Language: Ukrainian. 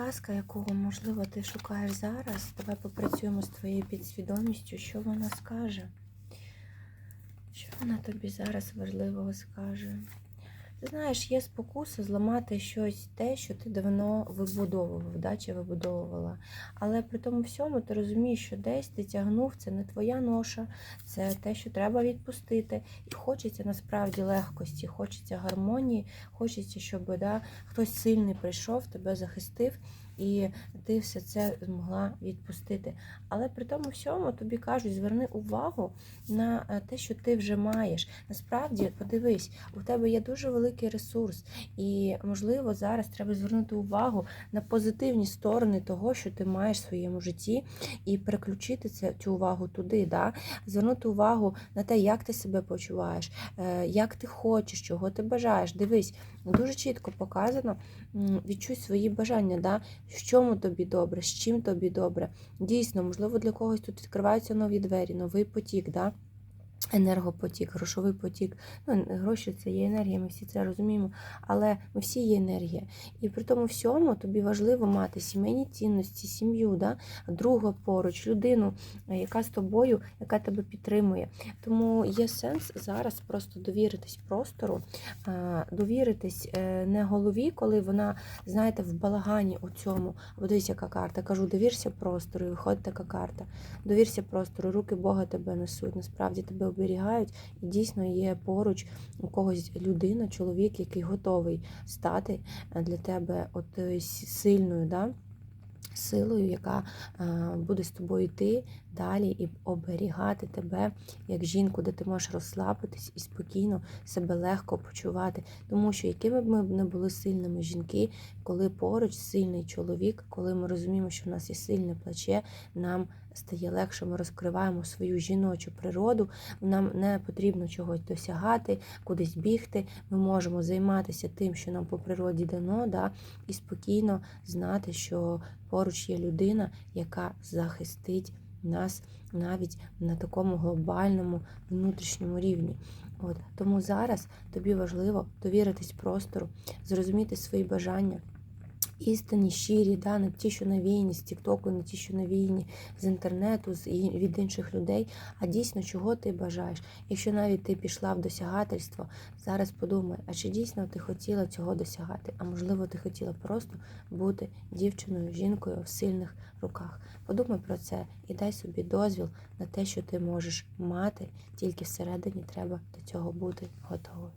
підказка, якого, можливо, ти шукаєш зараз. Давай попрацюємо з твоєю підсвідомістю, що вона скаже. Що вона тобі зараз важливого скаже? Ти знаєш, є спокуса зламати щось те, що ти давно вибудовував, да, чи вибудовувала. Але при тому всьому ти розумієш, що десь ти тягнув, це не твоя ноша, це те, що треба відпустити. І хочеться насправді легкості, хочеться гармонії, хочеться, щоб да, хтось сильний прийшов, тебе захистив. І ти все це змогла відпустити. Але при тому всьому тобі кажуть, зверни увагу на е, те, що ти вже маєш. Насправді, подивись, у тебе є дуже великий ресурс, і, можливо, зараз треба звернути увагу на позитивні сторони того, що ти маєш в своєму житті, і переключити цю увагу туди. Да? Звернути увагу на те, як ти себе почуваєш, е, як ти хочеш, чого ти бажаєш. Дивись, дуже чітко показано, відчуй свої бажання. Да? В чому тобі добре, з чим тобі добре. Дійсно, можливо, для когось тут відкриваються нові двері, новий потік. Да? Енергопотік, грошовий потік. Ну, Гроші це є енергія, ми всі це розуміємо, але ми всі є енергія. І при тому всьому тобі важливо мати сімейні цінності, сім'ю, да? друга поруч, людину, яка з тобою, яка тебе підтримує. Тому є сенс зараз просто довіритись простору, довіритись е, не голові, коли вона, знаєте, в балагані у цьому. Або дивись, яка карта. Кажу, довірся простору, і виходить така карта. Довірся простору, руки Бога тебе несуть, насправді тебе оберігають, і дійсно є поруч у когось людина, чоловік, який готовий стати для тебе от е, сильною. Да? Силою, яка буде з тобою йти далі і оберігати тебе як жінку, де ти можеш розслабитись і спокійно себе легко почувати. Тому що, якими б ми не були сильними жінки, коли поруч сильний чоловік, коли ми розуміємо, що в нас є сильне плече, нам стає легше, ми розкриваємо свою жіночу природу, нам не потрібно чогось досягати, кудись бігти. Ми можемо займатися тим, що нам по природі дано, да, і спокійно знати, що поруч є людина, яка захистить нас навіть на такому глобальному внутрішньому рівні. От Тому зараз тобі важливо довіритись простору, зрозуміти свої бажання істинні, щирі, да, не ті, що навіяні з Тіктоку, не ті, що навіяні з інтернету, з від інших людей, а дійсно, чого ти бажаєш. Якщо навіть ти пішла в досягательство, зараз подумай, а чи дійсно ти хотіла цього досягати? А можливо, ти хотіла просто бути дівчиною, жінкою в сильних руках. Подумай про це і дай собі дозвіл на те, що ти можеш мати, тільки всередині треба до цього бути готовою.